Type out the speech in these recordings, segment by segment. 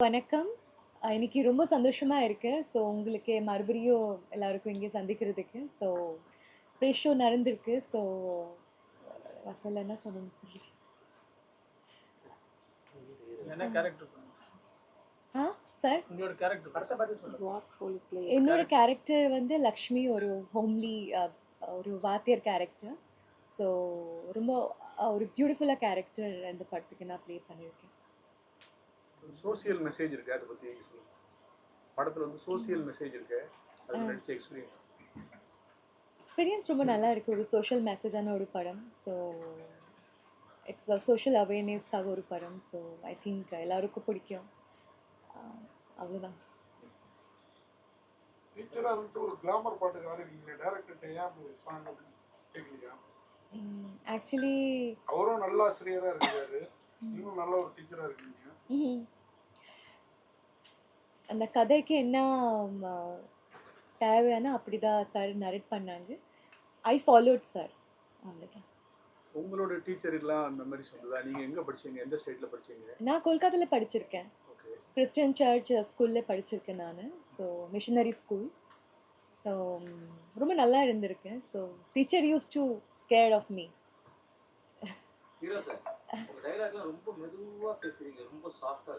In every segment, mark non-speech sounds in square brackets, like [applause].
வணக்கம். இன்னைக்கு ரொம்ப சந்தோஷமா இருக்கு. ஸோ உங்களுக்கு மறுபடியும் எல்லாருக்கும் இங்கே சந்திக்கிறதுக்கு. ஸோ ப்ரே ஷோ நடந்திருக்கு. ஸோ அதில் என்ன சொல்லணும் ஆ சார் என்னோட கேரக்டர் வந்து லக்ஷ்மி ஒரு ஹோம்லி ஒரு வாத்தியர் கேரக்டர் ஸோ ரொம்ப ஒரு பியூட்டிஃபுல்லாக கேரக்டர் இந்த படத்துக்கு நான் ப்ளே பண்ணியிருக்கேன். சோசியல் மெசேஜ் இருக்கு அதை பத்தி சொல்லுங்க. படத்துல வந்து சோசியல் மெசேஜ் இருக்கு அது நடிச்ச எக்ஸ்பீரியன்ஸ் எக்ஸ்பீரியன்ஸ் ரொம்ப நல்லா இருக்குது ஒரு சோஷியல் மெசேஜான ஒரு படம். ஸோ இட்ஸ் சோஷியல் அவேர்னஸ்க்காக ஒரு படம். ஸோ ஐ திங்க் எல்லாருக்கும் பிடிக்கும். கேட்கலையா ஆக்சுவலி அவரும் நல்ல ஆசிரியரா இருக்காரு நீங்களும் நல்ல ஒரு டீச்சரா இருக்கீங்க. அந்த கதைக்கு என்ன தேவையான அப்படிதான் சார் நரேட் பண்ணாங்க. ஐ ஃபாலோட் சார் அவ்வளோதான் உங்களோட டீச்சர் எல்லாம் மெமரிஸ் வந்ததா நீங்க எங்க படிச்சீங்க? எந்த ஸ்டேட்ல படிச்சீங்க? நான் கொல்கத்தாவில் படிச்சிருக்கேன். கிறிஸ்டியன் சர்ச் ஸ்கூலில் படிச்சிருக்கேன் நான். ஸோ மிஷனரி ஸ்கூல் ஸோ ரொம்ப நல்லா இருந்திருக்கேன். So teacher used to scared of me hero sir டைலாக்லாம் ரொம்ப மெதுவா பேசுறீங்க. ரொம்ப சாஃப்டா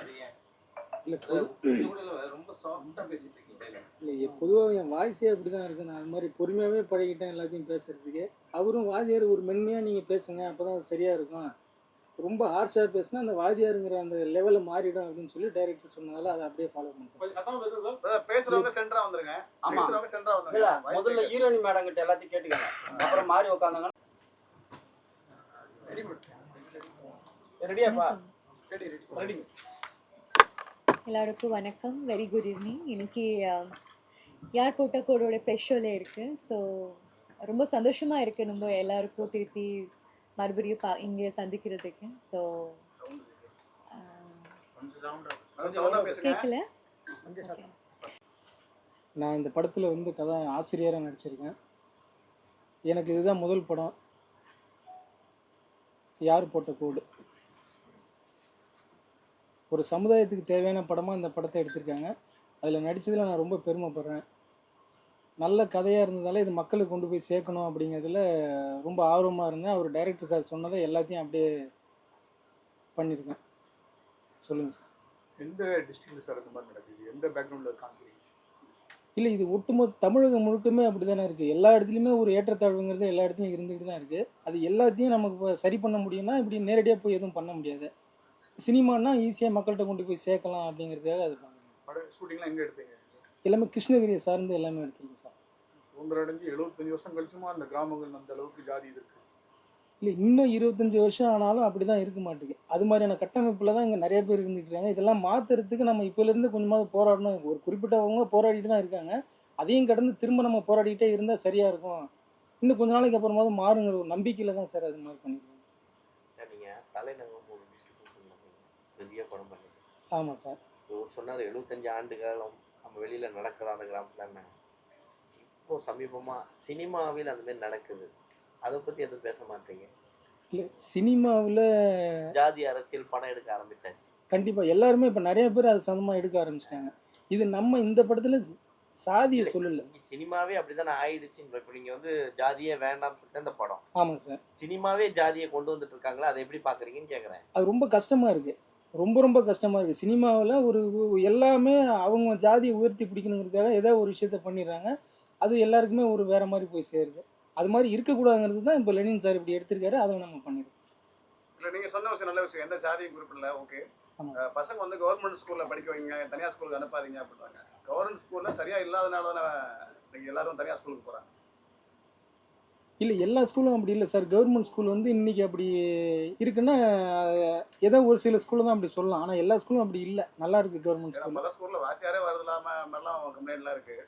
அது ஏன்? இல்லை பொதுவாக என் வாய்ஸே அப்படி தான் இருக்குது நான் அது மாதிரி பொறுமையாகவே பழகிட்டேன் எல்லாத்தையும் பேசுறதுக்கு. அவரும் வாதியார் ஒரு மென்மையாக நீங்கள் பேசுங்க அப்போ தான் அது சரியாக இருக்கும். ரொம்ப ஹார்ஷாக பேசினா அந்த வாதியாருங்கிற அந்த லெவலில் மாறிடும் அப்படின்னு சொல்லி டைரக்டர் சொன்னதால அதை அப்படியே ஃபாலோ சார். பேசுறவங்க சென்டரா வந்துருங்க. ஆமா. பேசுறவங்க சென்டரா இல்ல வந்துருங்க முதல்ல ஹீரோயின் மேடம் கிட்ட எல்லாத்தையும் கேட்டுக்கங்க. அப்புறம் மாறி உட்காந்தாங்க ரெடியாப்பா ரெடி ரெடி ரெடி எல்லாருக்கும் வணக்கம். வெரி குட் ஈவினிங் இன்னைக்கு அஹ், யார் போட்ட கோடோட ப்ரெஷோவில் இருக்குது ஸோ ரொம்ப சந்தோஷமாக இருக்குது நம்ம எல்லாருக்கும் திருப்பி மறுபடியும் பா இங்கே சந்திக்கிறதுக்கு. ஸோ கேட்கல நான் இந்த படத்தில் வந்து கதை ஆசிரியராக நடிச்சிருக்கேன். எனக்கு இதுதான் முதல் படம். யார் போட்ட கோடு? ஒரு சமுதாயத்துக்கு தேவையான படமாக இந்த படத்தை எடுத்திருக்காங்க. அதில் நடித்ததில் நான் ரொம்ப பெருமைப்படுறேன். நல்ல கதையாக இருந்ததால இது மக்களுக்கு கொண்டு போய் சேர்க்கணும் அப்படிங்கிறதுல ரொம்ப ஆர்வமாக இருந்தேன். அவர் டைரக்டர் சார் சொன்னதை எல்லாத்தையும் அப்படியே பண்ணியிருக்கேன். சொல்லுங்கள் சார். எந்த டிஸ்ட்ரிக்ட்ல சார் இந்த மாதிரி நடக்குது? எந்த பேக்ரவுண்ட்ல காமிக்கிறீங்க? இல்லை இது ஒட்டுமொத்த தமிழகம் முழுக்கமே அப்படி தானே இருக்குது எல்லா இடத்துலையுமே ஒரு ஏற்றத்தாழ்வுங்கிறது எல்லா இடத்துலையும் இருந்துகிட்டு தான் இருக்குது அது எல்லாத்தையும் நமக்கு சரி பண்ண முடியும்னா இப்படி நேரடியாக போய் எதுவும் பண்ண முடியாது. சினிமானா ஈஸியாக மக்கள்கிட்ட கொண்டு போய் சேர்க்கலாம் அப்படிங்கிறதுக்காக அது பண்ணுறேன் பட ஷூட்டிங்லாம் எங்க எடுத்தீங்க? எல்லாமே கிருஷ்ணகிரியை சார்ந்து எல்லாமே எடுத்துருக்கு சார். சுதந்திரம் அடைஞ்சு எழுபத்தஞ்சு வருஷம் கழிச்சுமா அந்த கிராமங்கள் அந்த அளவுக்கு ஜாதி இருக்கு. இல்லை இன்னும் இருபத்தஞ்சி வருஷம் ஆனாலும் அப்படி தான் இருக்க மாட்டேங்குது. அது மாதிரியான கட்டமைப்பில் தான் இங்கே நிறைய பேர் இருந்துட்டு இருக்காங்க இதெல்லாம் மாற்றுறதுக்கு நம்ம இப்போலேருந்து கொஞ்சமாவது போராடணும். ஒரு குறிப்பிட்டவங்க போராடிட்டு தான் இருக்காங்க. அதையும் கடந்து திரும்ப நம்ம போராடிக்கிட்டே இருந்தால் சரியாக இருக்கும். இன்னும் கொஞ்ச நாளைக்கு அப்புறமாவது மாறுங்கிற ஒரு நம்பிக்கையில் தான் சார் அது மாதிரி பண்ணிருக்கோம். நீங்க தலைநகரம் ஒரு டிஸ்ட்ரிபியூஷன் பண்ணீங்க படம் பண்ணீங்க ஆமாம் சார். இவர் சொன்னார் எழுபத்தஞ்சு ஆண்டு காலம் நம்ம வெளியில நடக்குதா அந்த கிராமத்துல இப்போ சமீபமா சினிமாவில் அந்த மாதிரி நடக்குது. அதை பத்தி எதுவும் பேச மாட்டீங்க? இல்லை சினிமாவில் ஜாதி அரசியல் படம் எடுக்க ஆரம்பிச்சாச்சு. கண்டிப்பாக எல்லாருமே இப்போ நிறைய பேர் அது சொந்தமாக எடுக்க ஆரம்பிச்சிட்டாங்க. இது நம்ம இந்த படத்தில் சாதியை சொல்லலை. சினிமாவே அப்படிதானே ஆயிடுச்சு இப்போ நீங்க வந்து ஜாதியே சொல்லிட்டு அந்த படம். ஆமாம் சார். சினிமாவே ஜாதியை கொண்டு வந்துட்டு இருக்காங்களா? அதை எப்படி பாக்குறீங்கன்னு கேக்குறேன். அது ரொம்ப கஷ்டமாக இருக்குது ரொம்ப ரொம்ப கஷ்டமாக இருக்குது சினிமாவில் ஒரு எல்லாமே அவங்க ஜாதியை உயர்த்தி பிடிக்கணுங்கிறதுக்காக ஏதோ ஒரு விஷயத்த பண்ணிடுறாங்க. அது எல்லாருக்குமே ஒரு வேற மாதிரி போய் சேருது. அது மாதிரி இருக்கக்கூடாதுங்கிறது தான் இப்போ லெனின் சார் இப்படி எடுத்திருக்காரு. அதை நம்ம பண்ணிடுறோம். இல்ல நீங்க சொன்ன விஷயம் நல்ல விஷயம். எந்த ஜாதியும் குறிப்பிடல ஓகே. பசங்க வந்து கவர்மெண்ட் ஸ்கூல்ல படிக்க வைங்க. தனியார் ஸ்கூலுக்கு அனுப்பாதீங்க அப்படின்றாங்க. கவர்மெண்ட் ஸ்கூல்ல சரியா இல்லாதனால தானே இன்னைக்கு எல்லாரும் தனியார் ஸ்கூலுக்கு போறாங்க. இல்லை எல்லா ஸ்கூலும் அப்படி இல்லை சார். கவர்மெண்ட் ஸ்கூல் வந்து இன்னைக்கு அப்படி இருக்குன்னா ஏதோ ஒரு சில ஸ்கூலில் தான் அப்படி சொல்லலாம். ஆனால் எல்லா ஸ்கூலும் அப்படி இல்லை. நல்லா இருக்கு கவர்மெண்ட் ஸ்கூல். பல ஸ்கூல்ல வாத்தியாரே வரது இல்லாம மாதிரிலாம் கம்ப்ளைண்ட்லாம் இருக்கு.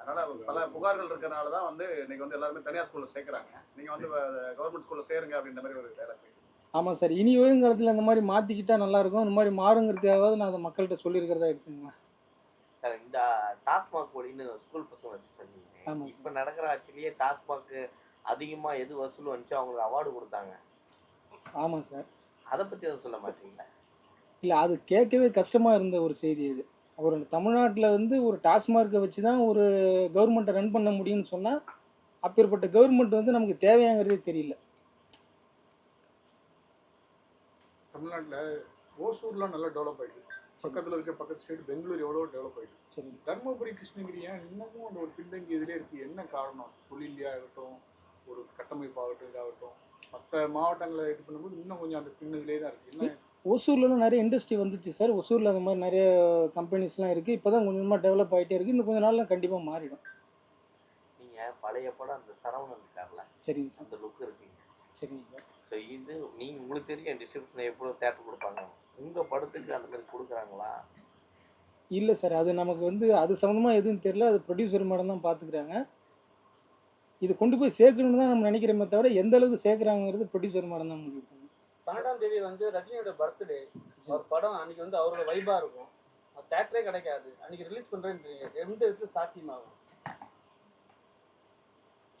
அதனால பல புகார்கள் இருக்கிறனால தான் வந்து இன்னைக்கு வந்து எல்லாருமே தனியார் ஸ்கூல்ல சேர்க்கறாங்க. நீங்க வந்து கவர்மெண்ட் ஸ்கூல்ல சேருங்க அப்படின்ற மாதிரி ஒரு வேலை ஆமாம் சார். இனி வருங்காலத்தில் இந்த மாதிரி மாற்றிக்கிட்டா நல்லா-இருக்கும் இந்த மாதிரி மாறுங்கிறதுக்காவது நான் அதை மக்கள்கிட்ட சொல்லியிருக்கிறதா எடுத்துங்களேன் சார் இந்த டாஸ்மாக் ஒடின்னு ஸ்கூல் பசங்க சொன்னீங்க. இப்ப நடக்கிற ஆட்சிலேயே டாஸ்மாக் அதிகமா எது வசூல் வந்துச்சோ அவங்களுக்கு அவார்டு கொடுத்தாங்க. ஆமாம் சார். அதை பத்தி எதுவும் சொல்ல மாட்டீங்களா? இல்லை அது கேட்கவே கஷ்டமாக இருந்த ஒரு செய்தி அது ஒரு தமிழ்நாட்டில் வந்து ஒரு டாஸ்மார்க்கை வச்சு தான் ஒரு கவர்மெண்ட்டை ரன் பண்ண முடியும்னு சொன்னால் அப்பேற்பட்ட கவர்மெண்ட் வந்து நமக்கு தேவையாங்கிறதே தெரியல. தமிழ்நாட்டில் ஓசூர்லாம் நல்லா டெவலப் ஆயிட்டு பக்கத்தில் இருக்க பக்கத்து ஸ்டேட் பெங்களூர் எவ்வளோ டெவலப் ஆயிட்டு. சரி. தருமபுரி கிருஷ்ணகிரி ஏன் இன்னமும் அந்த ஒரு பின்தங்கி இதுலேயே இருக்குது என்ன காரணம்? தொழிலே ஆகட்டும் ஒரு கட்டமைப்பு ஆகட்டும் இதாகட்டும். மற்ற மாவட்டங்களை இது பண்ணும்போது இன்னும் கொஞ்சம் அந்த பின்னதிலே தான் இருக்குது என்ன? ஒசூர்லலாம் நிறைய இண்டஸ்ட்ரி வந்துச்சு சார் ஒசூரில் அந்த மாதிரி நிறைய கம்பெனிஸ்லாம் இருக்குது இப்போ தான் கொஞ்சம் கொஞ்சமாக டெவலப் ஆகிட்டே இருக்குது இன்னும் கொஞ்ச நாள்ல கண்டிப்பாக மாறிடும். நீங்கள் பழைய படம் அந்த சரவணன் இருக்கார்ல சரிங்க சார் அந்த லுக் இருக்கீங்க. சரிங்க சார் ஸோ இது நீங்கள் உங்களுக்கு தெரியும் டிஸ்ட்ரிபியூஷன் எப்போ தேட்டர் கொடுப்பாங்க உங்கள் படத்துக்கு அந்த மாதிரி கொடுக்குறாங்களா? இல்லை சார் அது நமக்கு வந்து அது சம்மந்தமாக எதுவும் தெரியல. அது ப்ரொடியூசர் மேடம் தான் பார்த்துக்கிறாங்க. இது கொண்டு போய் சேர்க்கணும்னு தான் நம்ம நினைக்கிறோமே தவிர எந்த அளவுக்கு சேர்க்குறாங்கிறது ப்ரொடியூசர் மேடம் தான் முடிவு. பன்னெண்டாம் தேதி வந்து ரஜினியோட பர்த்டே அவர் படம் அன்னைக்கு வந்து அவரோட வைபா இருக்கும். தேட்டரே கிடைக்காது. அன்னைக்கு ரிலீஸ் பண்றேன்றீங்க. எந்த விதத்துல சாத்தியமாகும்.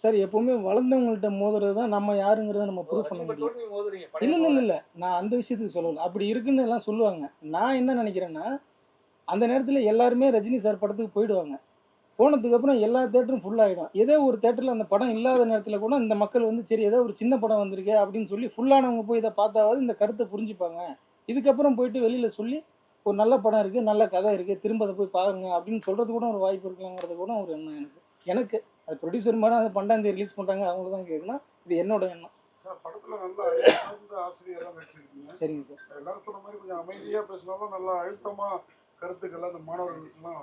சார் எப்பவுமே வளர்ந்தவங்கள்ட்ட மோதுறது தான் நம்ம யாருங்கிறத நம்ம ப்ரூவ் பண்ண முடியும். இல்லை இல்லை இல்லை. நான் அந்த விஷயத்துக்கு சொல்லலை. அப்படி இருக்குன்னு எல்லாம் சொல்லுவாங்க. நான் என்ன நினைக்கிறேன்னா அந்த நேரத்தில் எல்லாருமே ரஜினி சார் படத்துக்கு போயிடுவாங்க. போனதுக்கு அப்புறம் எல்லா தேட்டரும் ஃபுல் ஆகிடும் ஏதோ ஒரு தேட்டரில் அந்த படம் இல்லாத நேரத்தில் கூட இந்த மக்கள் வந்து சரி ஏதோ ஒரு சின்ன படம் வந்திருக்கே அப்படின்னு சொல்லி ஃபுல்லானவங்க போய் இதை பார்த்தாவது இந்த கருத்தை புரிஞ்சுப்பாங்க. இதுக்கப்புறம் போயிட்டு வெளியில் சொல்லி ஒரு நல்ல படம் இருக்குது நல்ல கதை இருக்குது திரும்ப அதை போய் பாருங்க அப்படின்னு சொல்கிறது கூட ஒரு வாய்ப்பு இருக்கலாங்கிறது கூட ஒரு எண்ணம் எனக்கு. எனக்கு அது ப்ரொடியூசர் மேடம் அதை பன்னெண்டாம் தேதி ரிலீஸ் பண்ணுறாங்க அவங்களுக்கு தான் கேட்கணும் இது என்னோட எண்ணம். சார் படத்தில் நல்லா ஆசிரியராக நடிச்சிருக்கீங்க. சரிங்க சார். எல்லாரும் சொன்ன மாதிரி கொஞ்சம் அமைதியாக பேசினாலும் நல்லா அழுத்தமாக கருத்துக்கள் அந்த மாணவர்களுக்கெல்லாம்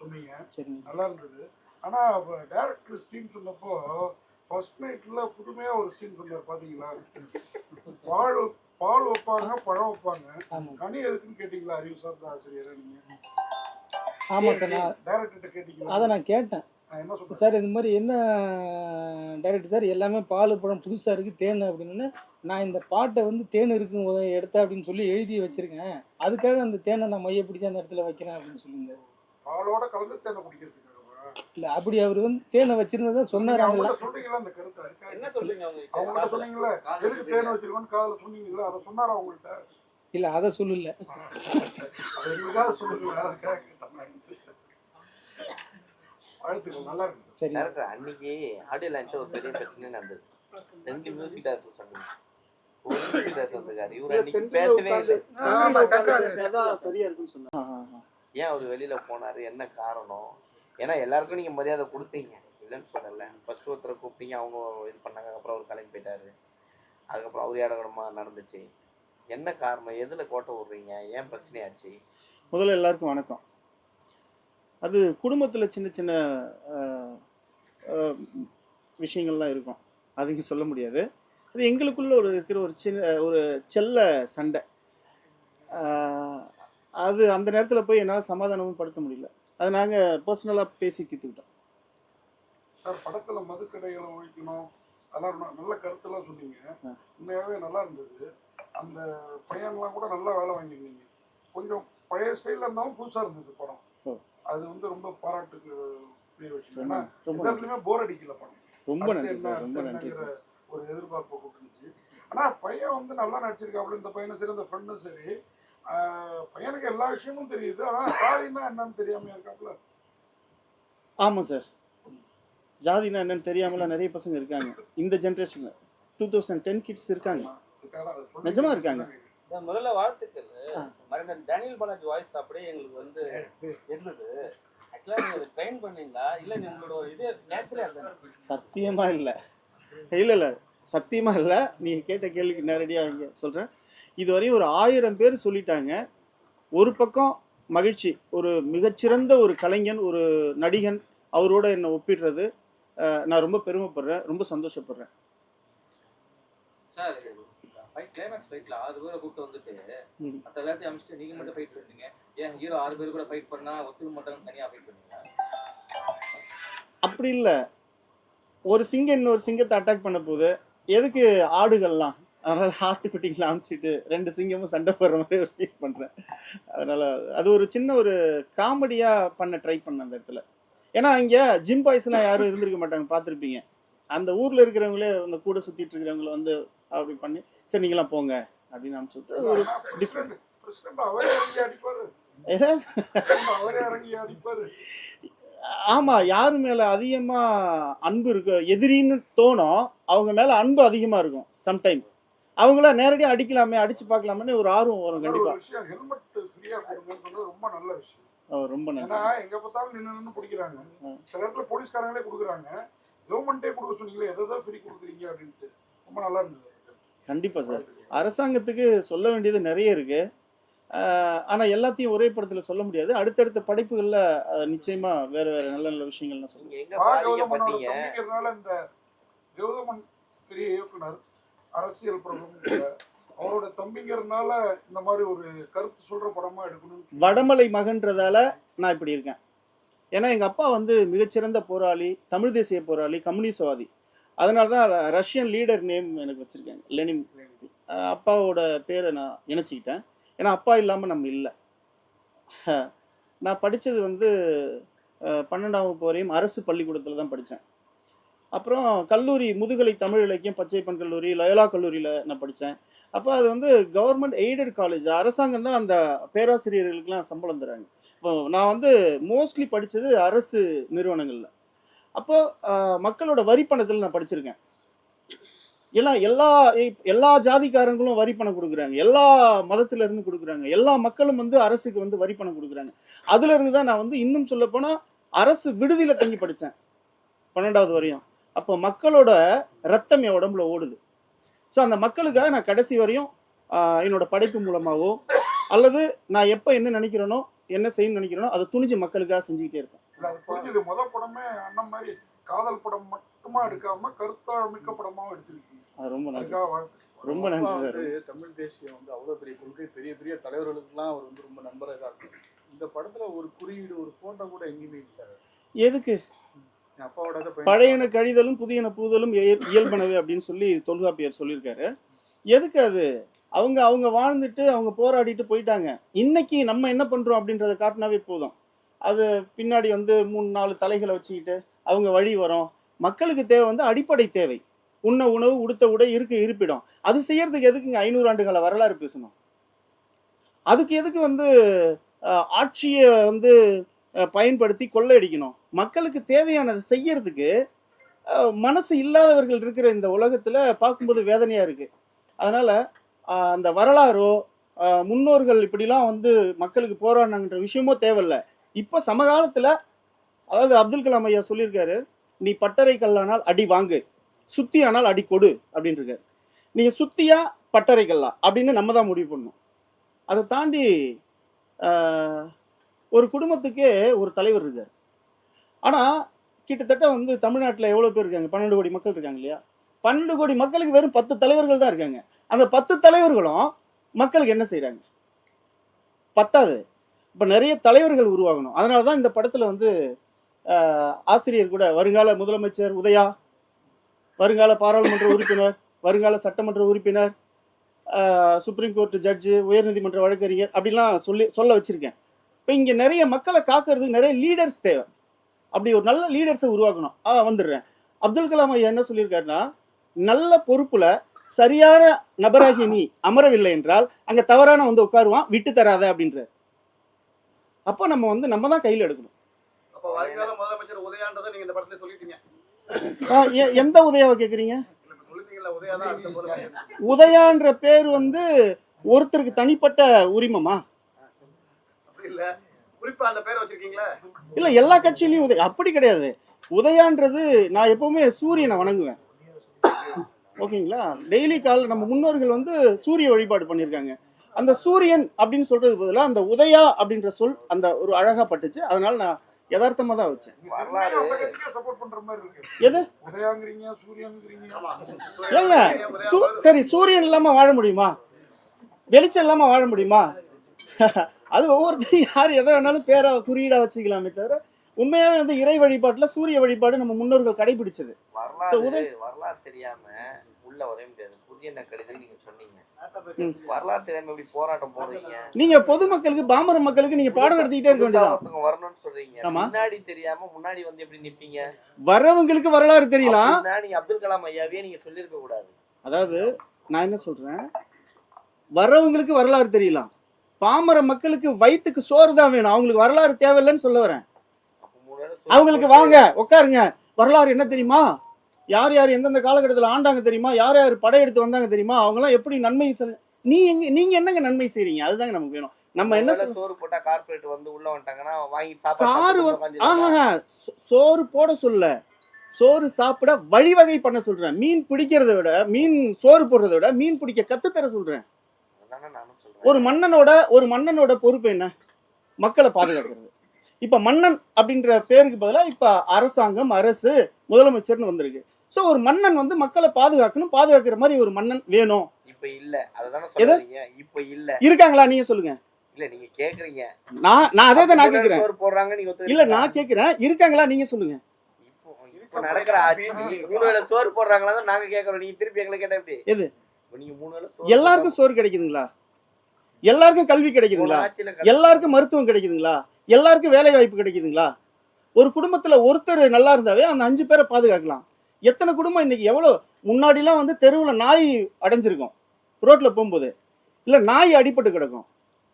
சொன்னீங்க. சரிங்க சார். நல்லா இருந்தது. ஆனால் டேரக்டர் சீன் சொன்னப்போ ஃபர்ஸ்ட் நைட்டில் புதுமையாக ஒரு சீன் சொன்னார் பார்த்தீங்களா பால் பால் வைப்பாங்க பழம் வைப்பாங்க. கனி எதுக்குன்னு கேட்டிங்களா அறிவு சார்ந்த ஆசிரியரை நீங்கள் ஆமாம் சார் நான் டேரக்டர்கிட்ட கேட்டிங்களா? அதை நான் கேட்டேன். சார் இது மாதிரி என்ன டைரக்டர் சார் எல்லாமே பால் பழம் புதுசாக இருக்குது தேன் அப்படின்னு. நான் இந்த பாட்டை வந்து தேன் இருக்கும் போது எடுத்த அப்படின்னு சொல்லி எழுதி வச்சிருக்கேன். அதுக்காக அந்த தேனை நான் மையப்பிடிச்சு அந்த இடத்துல வைக்கிறேன் அப்படின்னு சொல்லுங்க. பாலோட கலந்து தேனை குடிக்கிறதுக்காகவா? இல்லை அப்படி அவர் வந்து தேனை வச்சிருந்ததா சொன்னார். அவங்கள்ட்ட சொல்றீங்களா அந்த கருத்தை? இருக்கா? என்ன சொல்றீங்க அவங்க அவங்கள்ட்ட சொன்னீங்களா? காதுல எதுக்கு தேனை வச்சிருக்கோன்னு காதுல சொன்னீங்களா? அதை சொன்னாரா அவங்கள்ட்ட? இல்லை அதை சொல்லல. சொல்லுங்க அதுக்காக கேட்டேன் நான். வாழ்த்துக்கள் நல்லா இருக்கு சார் சரி. டேரக்டர் அன்னைக்கு ஆடியோ லான்ச்சில் ஒரு பெரிய பிரச்சனை நடந்தது. ரெண்டு மியூசிக் டேரக்டர் சொன்னீங்க. ஒரு மியூசிக் டேரக்டர் வந்திருக்காரு. இவர் அன்னைக்கு பேசவே இல்லை. சரியா இருக்குன்னு சொன்னா ஏன் அவர் வெளியில போனாரு? என்ன காரணம்? ஏன்னா எல்லாருக்கும் நீங்க மரியாதை கொடுத்தீங்க. இல்லைன்னு சொல்லல. ஃபர்ஸ்ட் ஒருத்தரை கூப்பிட்டீங்க. அவங்க இது பண்ணாங்க. அப்புறம் அவர் கிளம்பி போயிட்டாரு. அதுக்கப்புறம் அவர் இடகுடமா நடந்துச்சு. என்ன காரணம்? எதுல கோட்டை விடுறீங்க? ஏன் பிரச்சனையாச்சு? முதல்ல எல்லாருக்கும் வணக்கம். அது குடும்பத்தில் சின்ன சின்ன விஷயங்கள்லாம் இருக்கும். அதுக்கு சொல்ல முடியாது. அது எங்களுக்குள்ள ஒரு இருக்கிற ஒரு சின்ன ஒரு செல்ல சண்டை. அது அந்த நேரத்தில் போய் என்னால் சமாதானமும் படுத்த முடியல. அது நாங்கள் பர்சனலாக பேசி தீர்த்துக்கிட்டோம். சார் படத்துல மதுக்கடைகளை ஒழிக்கணும். அதெல்லாம் நல்ல கருத்தெல்லாம் சொன்னீங்க. ஆ. உண்மையாவே நல்லா இருந்தது. அந்த பையன்லாம் கூட நல்லா வேலை வாங்கியிருந்தீங்க. கொஞ்சம் பழைய ஸ்டைல்ல இருந்தாலும் புதுசா இருந்தது படம். அது வந்து ரொம்ப பாராட்டுக்கு உரிய விஷயம். இடத்துலயுமே போர் அடிக்கல படம் ரொம்ப நன்றி என்ன, சார் ரொம்ப அடுத்து நன்றி என்னங்கிற சார். ஒரு எதிர்பார்ப்பு கூட்டுனுச்சு ஆனா பையன் வந்து நல்லா நடிச்சிருக்காப்புல இந்த பையனும் சரி இந்த ஃப்ரெண்டும் சரி. பையனுக்கு எல்லா விஷயமும் தெரியுது. ஆனா சாதினா என்னன்னு தெரியாம இருக்காப்புல? ஆமாம் சார். ஜாதினா என்னன்னு தெரியாமலாம் நிறைய பசங்க இருக்காங்க. இந்த ஜென்ரேஷனில் டூ தௌசண்ட் டென் கிட்ஸ் இருக்காங்க. நிஜமா இருக்காங்க. முதல்ல வாழ்த்துக்கள். மறுபடியும் டேனியல் பாலாஜி வாய்ஸ் அப்படியே எங்களுக்கு வந்து இருந்தது. ஆக்சுவலா நீங்க அதை ட்ரெயின் பண்ணீங்களா? இல்ல உங்களோட ஒரு இது நேச்சுரலா இருந்தா சத்தியமா இல்லை. இல்லை இல்லை. சத்தியமா இல்லை. நீ கேட்ட கேள்விக்கு நேரடியாக இங்கே சொல்கிறேன் இதுவரையும் ஒரு ஆயிரம் பேர் சொல்லிட்டாங்க. ஒரு பக்கம் மகிழ்ச்சி ஒரு மிகச்சிறந்த ஒரு கலைஞன் ஒரு நடிகன் அவரோட என்னை ஒப்பிடுறது. நான் ரொம்ப பெருமைப்படுறேன் ரொம்ப சந்தோஷப்படுறேன். சார் ஃபைட் கிளைமேக்ஸ் ஃபைட்ல ஆறு பேரை கூப்பிட்டு வந்துட்டு. மற்ற எல்லாத்தையும் அமிச்சிட்டு நீங்க மட்டும் ஃபைட் பண்ணீங்க ஏன் ஹீரோ ஆறு பேர் கூட ஃபைட் பண்ணா ஒத்துக்க மாட்டாங்க தனியா ஃபைட் பண்ணீங்க அப்படி இல்லை. ஒரு சிங்கம் இன்னொரு சிங்கத்தை அட்டாக் பண்ண போது எதுக்கு ஆடுகள்லாம்? அதனால ஆட்டுக்குட்டிகளை அனுப்பிச்சிட்டு ரெண்டு சிங்கமும் சண்டை போடுற மாதிரி ஒரு ஃபீல் பண்ணுறேன் அதனால அது ஒரு சின்ன ஒரு காமெடியாக பண்ண ட்ரை பண்ணேன் அந்த இடத்துல. ஏன்னா இங்கே ஜிம் பாய்ஸ்லாம் யாரும் இருந்திருக்க மாட்டாங்க பார்த்துருப்பீங்க. அந்த ஊரில் இருக்கிறவங்களே அந்த கூட சுற்றிட்டு இருக்கிறவங்கள வந்து அப்படி பண்ணி சரி நீங்களாம் போங்க அப்படின்னு அனுப்பிச்சு ஒரு அடிப்பாரு. ஆமா யாரு மேல அதிகமா அன்பு இருக்கு எதிரின்னு தோணும் அவங்க மேல அன்பு அதிகமா இருக்கும் சம்டைம் அவங்கள நேரடியா அடிக்கலாமே அடிச்சு பார்க்கலாமே ஒரு ஆர்வம் வரும் கண்டிப்பா. ஹெல்மெட் ஃப்ரீயா ரொம்ப நல்ல விஷயம். ரொம்ப ஏன்னா எங்க பார்த்தாலும் நின்று நின்று பிடிக்கிறாங்க. சில இடத்துல போலீஸ்காரங்களே கொடுக்குறாங்க. கவர்மெண்ட்டே கொடுக்க சொன்னீங்களே எதை தான் ஃப்ரீ கொடுக்குறீங்க அப்படின்ட்டு. ரொம்ப நல்லா இருந்தது. கண்டிப்பா சார். அரசாங்கத்துக்கு சொல்ல வேண்டியது நிறைய இருக்கு. ஆஹ் ஆனா எல்லாத்தையும் ஒரே படத்துல சொல்ல முடியாது. அடுத்தடுத்த படைப்புகள்ல அஹ், நிச்சயமா வேற வேற நல்ல நல்ல விஷயங்கள்லாம் சொல்லுங்க நீங்க எங்க பா கௌதமனோட பாதிக்கப்பட்டீங்க தம்பிங்கிறதுனால இந்த கௌதமன் பெரிய இயக்குனர் அரசியல் பிரபலம். அவரோட தம்பிங்கிறதுனால இந்த மாதிரி ஒரு கருத்து சொல்ற படமா எடுக்கணும்னு வடமலை மகன்றதால நான் இப்படி இருக்கேன். ஏன்னா எங்கள் அப்பா வந்து மிகச்சிறந்த போராளி தமிழ் தேசிய போராளி கம்யூனிஸ்ட்வாதி. அதனால தான் ரஷ்யன் லீடர் நேம் எனக்கு வச்சுருக்கேன் லெனின். அப்பாவோட பேரை நான் இணைச்சிக்கிட்டேன். ஏன்னா அப்பா இல்லாமல் நம்ம இல்லை. நான் படித்தது வந்து பன்னெண்டாம் வகுப்பு வரையும் அரசு பள்ளிக்கூடத்தில் தான் படித்தேன் அப்புறம் கல்லூரி முதுகலை தமிழ் இலக்கியம் பச்சைப்பன் கல்லூரி லயோலா கல்லூரியில் நான் படித்தேன் அப்போ அது வந்து கவர்மெண்ட் எய்டட் காலேஜ் அரசாங்கம் தான் அந்த பேராசிரியர்களுக்கெலாம் சம்பளம் தராங்க. இப்போ நான் வந்து மோஸ்ட்லி படித்தது அரசு நிறுவனங்களில். அப்போது மக்களோட வரி பணத்தில் நான் படிச்சிருக்கேன். எல்லாம் எல்லா எல்லா ஜாதிக்காரங்களும் வரி பணம் கொடுக்குறாங்க. எல்லா மதத்துல இருந்து கொடுக்குறாங்க. எல்லா மக்களும் வந்து அரசுக்கு வந்து வரி பணம் கொடுக்குறாங்க. அதுல இருந்து தான் நான் வந்து இன்னும் சொல்ல போனா அரசு விடுதியில தங்கி படித்தேன் பன்னெண்டாவது வரையும். அப்போ மக்களோட ரத்தம் என் உடம்புல ஓடுது. ஸோ அந்த மக்களுக்காக நான் கடைசி வரையும் என்னோட படைப்பு மூலமாகவோ அல்லது நான் எப்போ என்ன நினைக்கிறேனோ என்ன செய்யணும்னு நினைக்கிறேனோ அதை துணிஞ்சு மக்களுக்காக செஞ்சுக்கிட்டே இருப்பேன். இல்ல, அது புரிஞ்சுது. முத படமே அண்ணன் மாதிரி காதல் படம் மட்டுமா எடுக்காம கருத்தாமிக்க படமாவும் எடுத்திருக்கீங்க. அது ரொம்ப. வாழ்த்து ரொம்ப நன்றி சார். தமிழ் தேசியம் வந்து அவ்வளவு பெரிய கொள்கை பெரிய பெரிய தலைவர்களுக்கெல்லாம் அவர் வந்து ரொம்ப நண்பராக இருக்கும் இந்த படத்துல ஒரு குறியீடு ஒரு போட்டோ கூட எங்கேயுமே இல்லை. எதுக்கு என் அப்பாவோட அதை பயன்படுத்தி- பழையன கழிதலும் புதியன புகுதலும் இய- இயல்பனவே அப்படின்னு சொல்லி தொல்காப்பியர் சொல்லியிருக்காரு. எதுக்கு அது? அவங்க அவங்க வாழ்ந்துட்டு அவங்க போராடிட்டு போயிட்டாங்க. இன்னைக்கு நம்ம என்ன பண்றோம் அப்படின்றத காட்டினாவே போதும். அது பின்னாடி வந்து மூணு நாலு தலைகளை வச்சுக்கிட்டு அவங்க வழி வரும். மக்களுக்கு தேவை வந்து அடிப்படை தேவை. உண்ண உணவு உடுத்த உடை இருக்க இருப்பிடம். அது செய்யறதுக்கு எதுக்குங்க? ஐநூறு ஆண்டுகால வரலாறு பேசணும். அதுக்கு எதுக்கு வந்து ஆட்சியை வந்து பயன்படுத்தி கொள்ளையடிக்கணும். மக்களுக்கு தேவையானதை செய்யறதுக்கு மனசு இல்லாதவர்கள் இருக்கிற இந்த உலகத்தில் பார்க்கும்போது வேதனையா இருக்கு. அதனால அந்த வரலாறோ முன்னோர்கள் இப்படிலாம் வந்து மக்களுக்கு போராடினாங்கன்ற விஷயமோ தேவையில்ல. இப்போ சமகாலத்தில் அதாவது அப்துல் கலாம் ஐயா சொல்லியிருக்காரு நீ பட்டறை கல்லானால் அடி வாங்கு சுத்தி ஆனால் அடி கொடு அப்படின்னு நீங்கள் சுத்தியா பட்டறை கல்லா அப்படின்னு நம்ம தான் முடிவு பண்ணணும். அதை தாண்டி ஒரு குடும்பத்துக்கே ஒரு தலைவர் இருக்கார். ஆனால் கிட்டத்தட்ட வந்து தமிழ்நாட்டில் எவ்வளோ பேர் இருக்காங்க? பன்னெண்டு கோடி மக்கள் இருக்காங்க இல்லையா? பன்னெண்டு கோடி மக்களுக்கு வெறும் பத்து தலைவர்கள் தான் இருக்காங்க. அந்த பத்து தலைவர்களும் மக்களுக்கு என்ன செய்கிறாங்க பத்தாது. இப்போ நிறைய தலைவர்கள் உருவாகணும். அதனால தான் இந்த படத்தில் வந்து ஆசிரியர் கூட வருங்கால முதலமைச்சர் உதயா வருங்கால பாராளுமன்ற உறுப்பினர் வருங்கால சட்டமன்ற உறுப்பினர் சுப்ரீம் கோர்ட் ஜட்ஜு உயர்நீதிமன்ற வழக்கறிஞர் அப்படிலாம் சொல்லி சொல்ல வச்சுருக்கேன். இப்போ இங்கே நிறைய மக்களை காக்கிறதுக்கு நிறைய லீடர்ஸ் தேவை. அப்படி ஒரு நல்ல லீடர்ஸை உருவாக்கணும். ஆ வந்துடுறேன். அப்துல் கலாம் ஐயா என்ன சொல்லியிருக்காருன்னா நல்ல பொறுப்புல சரியான நபராகிய நீ அமரவில்லை என்றால் அங்க தவறான வந்து உட்காருவான் விட்டு தராத அப்படின்றார். அப்போ நம்ம வந்து நம்ம தான் கையில் எடுக்கணும். எந்த உதயாவை முதலமைச்சர் உதயான்ற பேர் வந்து ஒருத்தருக்கு தனிப்பட்ட உரிமமா? இல்ல. குறிப்பா அந்த பேரை வச்சிருக்கீங்களா? இல்லை எல்லா கட்சியிலையும் உதய அப்படி கிடையாது. உதயான்றது நான் எப்பவுமே சூரியனை வணங்குவேன். ஓகேங்களா? டெய்லி காலைல நம்ம முன்னோர்கள் வந்து சூரிய வழிபாடு பண்ணியிருக்காங்க. அந்த சூரியன் அப்படின்னு சொல்றது பதிலாக அந்த உதயா அப்படின்ற சொல் அந்த ஒரு அழகா பட்டுச்சு. அதனால நான் யதார்த்தமா தான் வச்சேன். எது? ஏங்க சூ- சரி சூரியன் இல்லாம வாழ முடியுமா? வெளிச்சம் இல்லாம வாழ முடியுமா? [laughs] அது ஒவ்வொருத்தரும் யார் எதை வேணாலும் பேரா குறியீடா வச்சுக்கலாமே தவிர உண்மையாவே வந்து இறை வழிபாட்டுல சூரிய வழிபாடு நம்ம முன்னோர்கள் கடைபிடிச்சது. வரலாறு வரலாறு தெரியாம உள்ள வரைய முடியாது. புதிய நக்கடிதல் நீங்க சொன்னீங்க. வரலாறு தெரியாம எப்படி போராட்டம் போடுறீங்க? நீங்க பொதுமக்களுக்கு பாமர மக்களுக்கு நீங்க பாடம் நடத்திக்கிட்டே இருக்க ஒருத்தவங்க வரணும்னு சொல்றீங்க. முன்னாடி தெரியாம முன்னாடி வந்து எப்படி நிப்பீங்க? வரவங்களுக்கு வரலாறு தெரியலாம். நீங்க அப்துல் கலாம் ஐயாவே நீங்க சொல்லியிருக்க கூடாது. அதாவது நான் என்ன சொல்றேன்? வரவங்களுக்கு வரலாறு தெரியலாம். பாமர மக்களுக்கு வயிற்றுக்கு சோறு தான் வேணும். அவங்களுக்கு வரலாறு தேவையில்லைன்னு சொல்ல வரேன். அவங்களுக்கு வாங்க உட்காருங்க. வரலாறு என்ன தெரியுமா? யார் யார் எந்தெந்த காலகட்டத்தில் ஆண்டாங்க தெரியுமா? யார் யார் படையெடுத்து வந்தாங்க தெரியுமா? அவங்களாம் எப்படி நன்மை நீ எங்க நீங்க என்னங்க நன்மை செய்றீங்க? அதுதாங்க நமக்கு வேணும். நம்ம என்ன சோறு போட்டா கார்பரேட் வந்து உள்ள வந்துட்டாங்கன்னா வாங்கி சாப்பாடு ஆஹா சோறு போட சொல்ல. சோறு சாப்பிட வழிவகை பண்ண சொல்றேன். மீன் பிடிக்கிறத விட மீன் சோறு போடுறத விட மீன் பிடிக்க கத்து தர சொல்றேன் ஒரு மன்னனோட ஒரு மன்னனோட பொறுப்பு என்ன? மக்களை பாதுகாக்கிறது. இப்ப மன்னன் அப்படின்ற பேருக்கு பதிலா இப்ப அரசாங்கம் அரசு முதலமைச்சர்னு வந்திருக்கு. சோ ஒரு மன்னன் வந்து மக்களை பாதுகாக்கணும் பாதுகாக்கிற மாதிரி ஒரு மன்னன் வேணும். இப்ப இல்ல. அததானே இப்ப இல்ல. இருக்காங்களா? நீங்க சொல்லுங்க. இல்ல நீங்க கேக்குறீங்க. நான் நான் அதே தான் நான் கேக்குறேன். சோறு போடுறாங்க நீங்க இல்ல? நான் கேக்குறேன். இருக்காங்களா? நீங்க சொல்லுங்க. இப்போ இப்போ நடக்கிற ஆட்சி மூணு வேளை சோறு போடுறாங்களா நாங்க கேக்குறோம். நீங்க திருப்பி எங்களை கேட்டா எப்படி? எது? இப்ப நீங்க மூணு வேளை சோறு எல்லாருக்கும் சோறு கிடைக்குதுங்களா? எல்லாருக்கும் கல்வி. கிடைக்குதுங்களா? எல்லாருக்கும் மருத்துவம் கிடைக்குதுங்களா? எல்லாருக்கும் வேலை வாய்ப்பு கிடைக்குதுங்களா? ஒரு குடும்பத்துல ஒருத்தர் நல்லா இருந்தாவே அந்த அஞ்சு பேரை பாதுகாக்கலாம். எத்தனை குடும்பம் இன்னைக்கு எவ்வளோ முன்னாடிலாம் வந்து தெருவில் நாய் அடைஞ்சிருக்கும். ரோட்ல போகும்போது. இல்லை நாய் அடிபட்டு கிடக்கும்.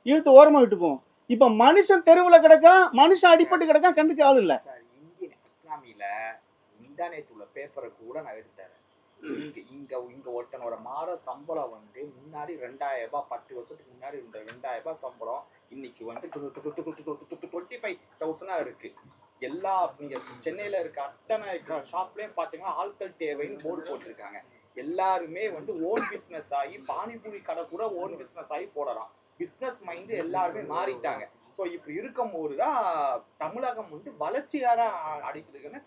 இழுத்து ஓரமா விட்டு போகும். இப்போ மனுஷன் தெருவில் கிடக்கா மனுஷன் அடிபட்டு கிடக்கா கண்டுக்க ஆள் இல்லை. இந்தியன் எக்கனாமியில இன்டர்நெட் உள்ள பேப்பரை கூட நான் இங்கே இங்கே இங்கே ஒருத்தனோட மாத சம்பளம் வந்து முன்னாடி ரெண்டாயிரம் ரூபாய் பத்து வருஷத்துக்கு முன்னாடி இருந்த ரெண்டாயிரம் ரூபாய் சம்பளம் இன்னைக்கு வந்து டுவெண்ட்டி ஃபைவ் தௌசண்டாக இருக்கு. எல்லா நீங்கள் சென்னையில் இருக்க அத்தனை ஷாப்லேயும் பார்த்தீங்கன்னா ஆட்கள் தேவைன்னு போர்டு போட்டிருக்காங்க. எல்லாருமே வந்து ஓன் பிஸ்னஸ் ஆகி பானிபூரி கடை கூட ஓன் பிஸ்னஸ் ஆகி போடலாம். பிஸ்னஸ் மைண்டு எல்லாருமே மாறிட்டாங்க. ஸோ இப்படி இருக்கும்போது தான் தமிழகம் வந்து வளர்ச்சியாக அடிக்கிறதுக்குன்னு